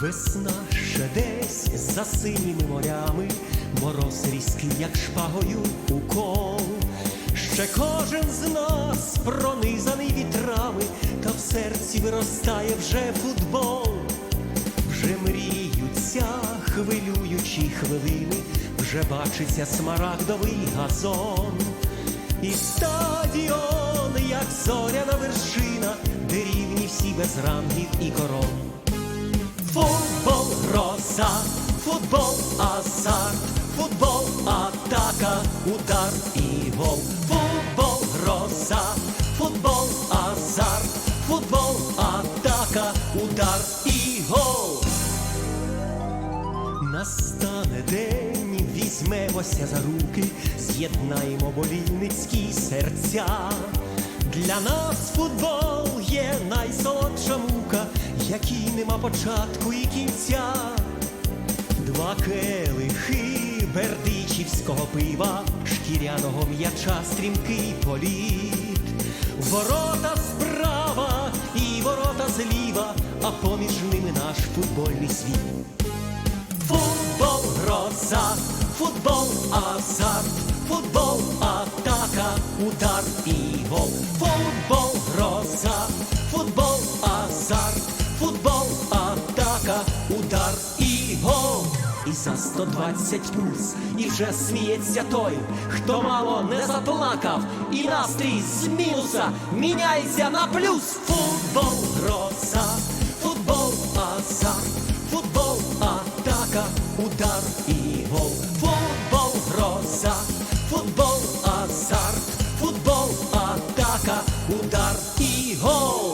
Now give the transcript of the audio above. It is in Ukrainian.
Весна ще десь за синіми морями, мороз різкий, як шпагою укол. Ще кожен з нас пронизаний вітрами, та в серці виростає вже футбол. Вже мріються хвилюючі хвилини, вже бачиться смарагдовий газон. І стадіон, як зоряна вершина, де рівні всі без рангів і корон. Гроза, футбол, азарт, футбол, атака, удар і гол. Футбол, гроза, футбол, азарт, футбол, атака, удар і гол. Настане день, візьмемося за руки, з'єднаємо болільницькі серця. Для нас футбол є найсолодша мука, якій нема початку і кінця. Два келихи бердичівського пива, шкіряного м'яча, стрімкий політ. Ворота справа і ворота зліва, а поміж ними наш футбольний світ. Футбол, гроза, футбол, азарт, футбол, атака, удар і гол. Футбол, гроза, футбол, азарт, футбол, атака, удар і гол. І за 120 пульс, і вже сміється той, хто мало не заплакав, і настрій з мінуса міняється на плюс. Футбол, гроза, футбол, азарт, футбол, атака, удар і гол. Футбол, гроза, футбол, азарт, футбол, атака, удар і гол.